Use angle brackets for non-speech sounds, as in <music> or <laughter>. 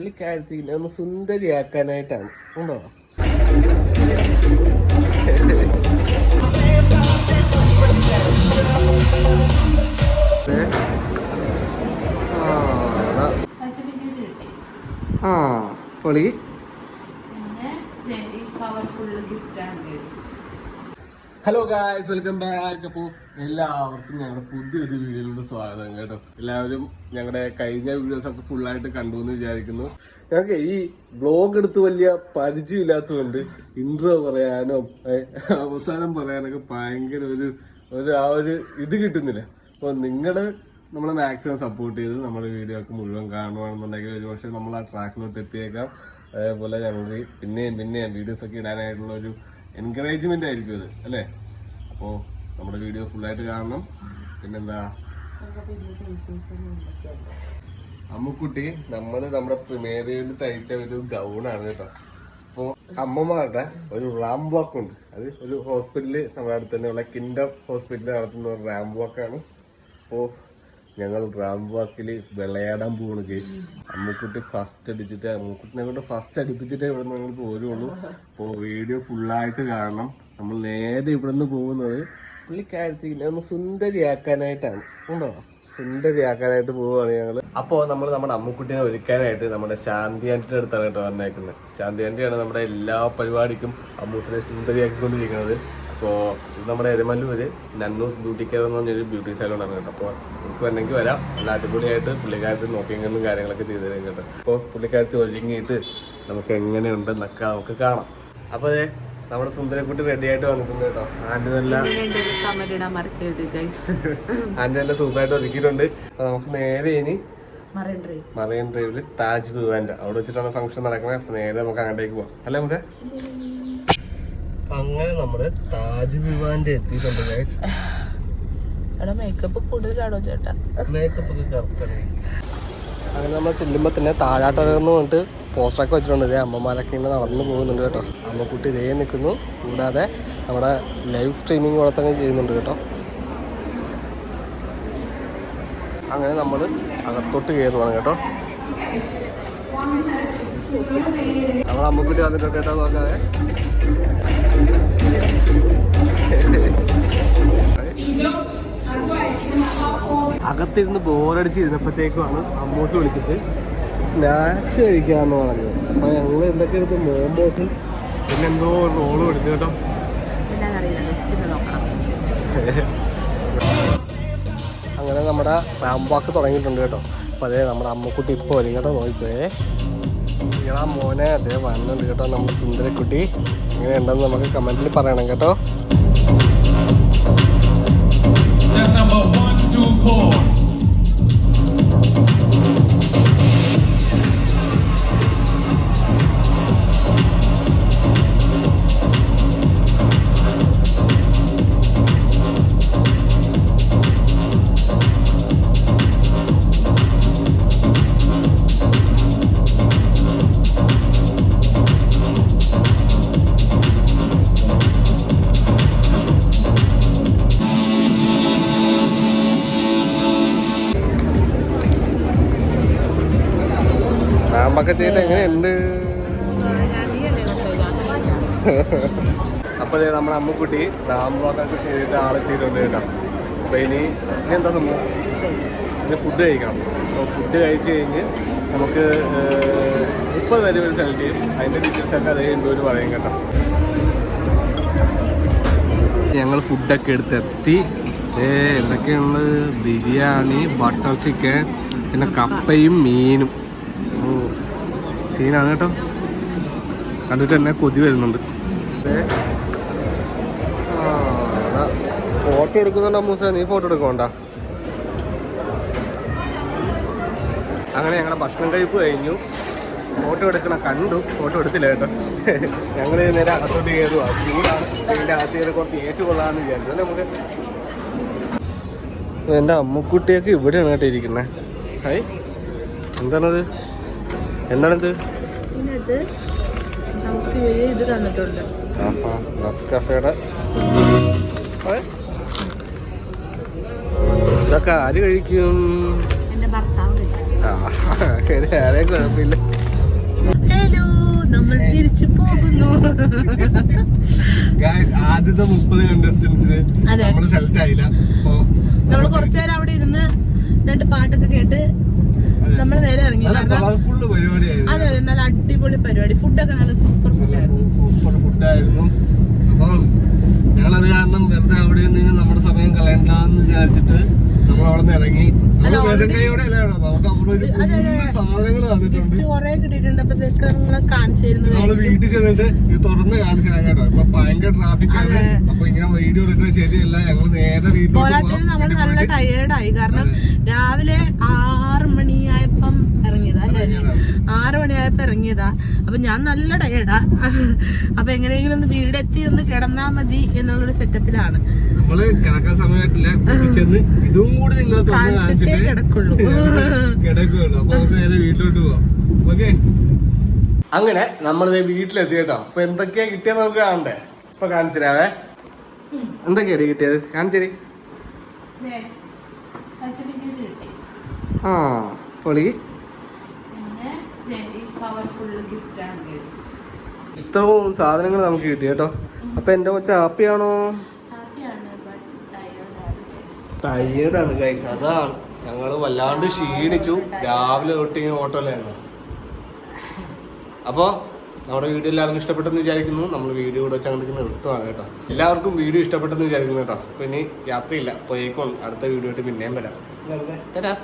പുള്ളിക്കാരത്തിനെ ഒന്ന് സുന്ദരിയാക്കാനായിട്ടാണ്. ഉണ്ടോ? ആ പൊളി പിന്നെ ദേ ഈ cover full ഗിഫ്റ്റാണ് guys hello guys welcome back അപ്പോൾ എല്ലാവർക്കും ഞങ്ങളുടെ പുതിയൊരു വീഡിയോയിലൂടെ സ്വാഗതം കേട്ടോ. എല്ലാവരും ഞങ്ങളുടെ കഴിഞ്ഞ വീഡിയോസ് ഒക്കെ ഫുള്ളായിട്ട് കണ്ടു എന്ന് വിചാരിക്കുന്നു. ഞങ്ങൾക്ക് ഈ ബ്ലോഗ് എടുത്ത് വലിയ പരിചയമില്ലാത്തതുകൊണ്ട് ഇൻട്രോ പറയാനോ അവസാനം പറയാനൊക്കെ ഭയങ്കര ഒരു ഒരു ആ ഒരു ഇത് കിട്ടുന്നില്ല. അപ്പോൾ നിങ്ങൾ നമ്മളെ മാക്സിമം സപ്പോർട്ട് ചെയ്ത് നമ്മുടെ വീഡിയോ ഒക്കെ മുഴുവൻ കാണുകയാണെന്നുണ്ടെങ്കിൽ ഒരു പക്ഷേ നമ്മൾ ആ ട്രാക്കിലോട്ട് എത്തിയേക്കാം. അതേപോലെ ഞങ്ങൾ പിന്നെയും പിന്നെയും വീഡിയോസ് ഒക്കെ ഇടാനായിട്ടുള്ള ഒരു എൻകറേജ്മെന്റ് ആയിരിക്കും ഇത് അല്ലേ? അപ്പോൾ നമ്മുടെ വീഡിയോ ഫുള്ളായിട്ട് കാണണം. പിന്നെന്താ? അമ്മുക്കുട്ടി നമ്മൾ നമ്മുടെ പ്രിമേറിയിൽ തയ്ച്ച ഒരു ഗൗണാണ് കേട്ടോ. അപ്പോൾ അമ്മമാരുടെ ഒരു റാം വാക്ക് ഉണ്ട്. അത് ഒരു ഹോസ്പിറ്റലിൽ നമ്മുടെ അടുത്ത് തന്നെയുള്ള കിൻഡർ ഹോസ്പിറ്റലിൽ നടത്തുന്ന ഒരു റാം വാക്കാണ് അപ്പോൾ ഞങ്ങൾ റാം വാക്കിൽ വിളയാടാൻ പോവാണ് കേസ് അമ്മുക്കുട്ടി ഫസ്റ്റ് അടിച്ചിട്ട് അമ്മുക്കുട്ടിനെ കൊണ്ട് ഫസ്റ്റ് അടിപ്പിച്ചിട്ടേ ഇവിടെ നിന്ന് ഞങ്ങൾ പോരുള്ളൂ. അപ്പോൾ വീഡിയോ ഫുള്ളായിട്ട് കാണണം. നമ്മൾ നേരെ ഇവിടെ നിന്ന് പോകുന്നത് പുള്ളിക്കാഴ്ച ഒന്ന് സുന്ദരിയാക്കാനായിട്ടാണ്. ഉണ്ടോ? സുന്ദരിയാക്കാനായിട്ട് പോവുകയാണ് ഞങ്ങൾ. അപ്പോൾ നമ്മൾ നമ്മുടെ അമ്മുക്കുട്ടിനെ ഒരുക്കാനായിട്ട് നമ്മുടെ ശാന്തി ആന്റിയുടെ അടുത്താണ് കേട്ടോ വന്നേക്കുന്നത്. ശാന്തി ആന്റിയാണ് നമ്മുടെ എല്ലാ പരിപാടിക്കും അമ്മൂസിനെ സുന്ദരിയാക്കിക്കൊണ്ടിരിക്കുന്നത്. അപ്പോൾ ഇത് നമ്മുടെ എരുമല്ലൂർ നന്നൂസ് ബ്യൂട്ടി കെയർ എന്ന് പറഞ്ഞൊരു ബ്യൂട്ടി സലൂണാണ് കേട്ടോ. അപ്പോൾ നമുക്ക് വേണമെങ്കിൽ വരാം. നല്ല അടിപൊളിയായിട്ട് പുള്ളിക്കാരത്ത് നോക്കിയെങ്കിലും കാര്യങ്ങളൊക്കെ ചെയ്തു തരും കേട്ടോ. അപ്പോൾ പുള്ളിക്കാരത്ത് ഒരുങ്ങിയിട്ട് നമുക്ക് എങ്ങനെയുണ്ടെന്നൊക്കെ നമുക്ക് കാണാം. അപ്പോൾ അതെ നമ്മുടെ സുന്ദരക്കുട്ടി റെഡി ആയിട്ട് വന്നിട്ടുണ്ട് കേട്ടോ. ആന്റി നല്ല ആന്റി നല്ല സൂപ്പറായിട്ട് ഒരുക്കിയിട്ടുണ്ട്. അപ്പോൾ നമുക്ക് നേരെ ഇനി മറൈൻ ഡ്രൈവിൽ താജ് ഭവാന്റെ അവിടെ വെച്ചിട്ടാണ് ഫംഗ്ഷൻ നടക്കുന്നത് നേരെ നമുക്ക് അങ്ങോട്ടേക്ക് പോവാം. അല്ലേ നമുക്ക് അങ്ങനെ നമ്മൾ താജ് വിവാന്റെ എത്തിയിട്ടുണ്ട് ഗൈസ് എടാ മേക്കപ്പ് കൂടുതലാണോ ചേട്ടാ? മേക്കപ്പ് ഒക്കെ കറക്റ്റാണ് അങ്ങനെ നമ്മൾ ചെല്ലുമ്പോൾ തന്നെ താഴാട്ടകന്ന് പറഞ്ഞിട്ട് പോസ്റ്ററൊക്കെ വെച്ചിട്ടുണ്ട്. ഇതേ അമ്മമാരൊക്കെ ഇങ്ങനെ നടന്നു പോകുന്നുണ്ട് കേട്ടോ. അമ്മക്കുട്ടി ഇതേ നിൽക്കുന്നു. കൂടാതെ നമ്മുടെ ലൈവ് സ്ട്രീമിംഗ് കൂടെ തന്നെ ചെയ്യുന്നുണ്ട് കേട്ടോ. അങ്ങനെ നമ്മൾ അകത്തോട്ട് കയറുവാണ് കേട്ടോ. നമ്മൾ അമ്മക്കുട്ടി വന്നിട്ടുണ്ട് കേട്ടോ നോക്കാതെ അകത്തിരുന്ന് ബോറടിച്ച് ഇരുന്നപ്പോഴത്തേക്കുമാണ് അമ്മൂസ് വിളിച്ചിട്ട് സ്നാക്സ് കഴിക്കാന്ന് പറഞ്ഞത്. അപ്പൊ ഞങ്ങൾ എന്തൊക്കെ എടുത്ത്? മോമോസും പിന്നെ എന്തോ റോളും എടുത്തു കേട്ടോ. അങ്ങനെ നമ്മുടെ റാംബാക്ക് തുടങ്ങിയിട്ടുണ്ട് കേട്ടോ. അപ്പൊ അതേ നമ്മുടെ അമ്മക്കുട്ടി ഇപ്പോൾ വരും കേട്ടോ നോക്കിപ്പോയേ നിങ്ങളാ മോനെ അതേ വന്നുണ്ട് കേട്ടോ നമ്മുടെ സുന്ദരക്കുട്ടി. എങ്ങനെ ഉണ്ടെന്ന് നമുക്ക് കമന്റിൽ പറയണം കേട്ടോ. റാമ്പൊക്കെ ചെയ്തിട്ട് എങ്ങനെയുണ്ട്? <laughs> അപ്പൊ നമ്മുടെ അമ്മക്കുട്ടി ഡാമൊക്കെ ചെയ്തിട്ട് ആളെത്തിയിട്ടുണ്ട് കേട്ടോ. അപ്പൊ ഇനി ഇനി എന്താ സംഭവം? ഇനി ഫുഡ് കഴിക്കണം. അപ്പോൾ ഫുഡ് കഴിച്ച് കഴിഞ്ഞ് നമുക്ക് മുപ്പത് വരെ ഒരു സെലക്ട് ചെയ്യും. അതിന്റെ ഡീറ്റെയിൽസ് ഒക്കെ അതേ എന്തോര് പറയും കേട്ടോ. ഞങ്ങൾ ഫുഡൊക്കെ എടുത്തെത്തി. ഏ എന്തൊക്കെയുണ്ട് ബിരിയാണി ബട്ടർ ചിക്കൻ പിന്നെ കപ്പയും മീനും. സീനാണ് കേട്ടോ. കണ്ടിട്ട് എന്നെ കൊതി വരുന്നുണ്ട്. ഫോട്ടോ എടുക്കുന്നുണ്ടോ മൂസ? നീ ഫോട്ടോ എടുക്കണ്ട അങ്ങനെ ഞങ്ങളുടെ ഭക്ഷണം കഴിപ്പ് കഴിഞ്ഞു. ഫോട്ടോ എടുക്കണ കണ്ടു. ഫോട്ടോ എടുത്തില്ല കേട്ടോ. ഞങ്ങൾ നേരെ അകത്തോട്ട് കയറുക ചൂടാണ്. ഇതിന്റെ അകത്ത് കുറച്ച് ഏച്ചു കൊള്ളാമെന്ന് വിചാരിച്ചു നമുക്ക് എന്റെ അമ്മക്കുട്ടിയൊക്കെ ഇവിടെയാണ് കേട്ടോ ഇരിക്കുന്നത് ഹായ് എന്താണത്? എന്താണിത്? ഇത് തന്നിട്ടുണ്ട്. ആഹാ നസ്കഫയുടെ ഇതൊക്കെ ആര് കഴിക്കും? എന്റെ ഭർത്താവ് ആ ആരെയും കുഴപ്പമില്ല. ഹലോ നമ്മൾ തിരിച്ചു പോകുന്നു. ആദ്യത്തെ മുപ്പത് കണ്ടസ്റ്റൻസിന് അതെ. നമ്മൾ സെലക്ട് ആയില്ല. നമ്മൾ കുറച്ചു നേരം അവിടെ ഇരുന്ന് രണ്ട് പാട്ടൊക്കെ കേട്ട് നമ്മൾ നേരെ ഇറങ്ങി. അതെ അതെ നല്ല അടിപൊളി പരിപാടി. ഫുഡൊക്കെ നല്ല സൂപ്പർ സൂപ്പർ ഫുഡായിരുന്നു അപ്പൊ ഞങ്ങളത് കാരണം വെറുതെ അവിടെ നിന്ന് നമ്മുടെ സമയം കളയണ്ടെന്ന് വിചാരിച്ചിട്ട് നമ്മൾ അവിടെ നിന്ന് ഇറങ്ങി വീട്ടിൽ ചെന്നിട്ട് തുറന്ന് കാണിച്ചു തരാം കേട്ടോ. ഇപ്പൊ ഭയങ്കര ട്രാഫിക് ആണ്. അപ്പൊ ഇങ്ങനെ വീഡിയോ എടുക്കുന്നത് ശരിയല്ല. ഞങ്ങൾ നേരെ വീട്ടിൽ നമ്മൾ നല്ല ടയേർഡായി കാരണം രാവിലെ ആറ് മണിയായപ്പം ഇറങ്ങിയതാ അല്ലേ ഇറങ്ങിയതാണ്. മണിയായപ്പോ ഇറങ്ങിയതാ അപ്പൊ ഞാൻ നല്ല ടയേർഡാ അപ്പൊ എങ്ങനെയെങ്കിലും ഒന്ന് വീടെത്തി ഒന്ന് കിടന്നാ മതി എന്നുള്ളൊരു സെറ്റപ്പിലാണ് നമ്മൾ കിടക്കാൻ സമയമായിട്ടില്ല. വീട്ടിൽ ചെന്ന് ഇതും കൂടി നിങ്ങൾ തുറന്ന് കാണിച്ചിട്ടേ കാണിച്ചിട്ട് കിടക്കുള്ളൂ. <laughs> കിടക്കുകയുള്ളൂ അപ്പൊ നമുക്ക് നേരെ വീട്ടിലോട്ട് പോവാം. ഓക്കെ? അങ്ങനെ നമ്മളിത് വീട്ടിലെത്തി കേട്ടോ. അപ്പൊ എന്തൊക്കെയാ കിട്ടിയത് നമുക്ക് കാണണ്ടേ? ഇപ്പൊ കാണിച്ചിരാവേ എന്തൊക്കെയാടി കിട്ടിയത്? കാണിച്ചേരി. ആ പൊളി. ഫുള്ള് ഗൈസ് ഇത്രയും സാധനങ്ങൾ നമുക്ക് കിട്ടി കേട്ടോ. അപ്പൊ എന്റെ കൊച്ച ഹാപ്പി ആണോ ബട്ട് ടയേർഡാണ് ഗൈസ് അതാണ്. ഞങ്ങൾ വല്ലാണ്ട് ക്ഷീണിച്ചു. രാവിലെ തൊട്ട് ഇങ്ങനെ ഓട്ടോയിലായിരുന്നു. അപ്പോൾ നമ്മുടെ വീഡിയോ എല്ലാവർക്കും ഇഷ്ടപ്പെട്ടെന്ന് വിചാരിക്കുന്നു. നമ്മൾ വീഡിയോ കൂടെ വെച്ച് അങ്ങോട്ട് നിർത്തുവാണ് കേട്ടോ. എല്ലാവർക്കും വീഡിയോ ഇഷ്ടപ്പെട്ടെന്ന് വിചാരിക്കുന്നു കേട്ടോ. അപ്പോൾ ഇനി യാത്രയില്ല. പോയേക്കും അടുത്ത വീഡിയോ ആയിട്ട് പിന്നെയും വരാം. ടാറ്റാ.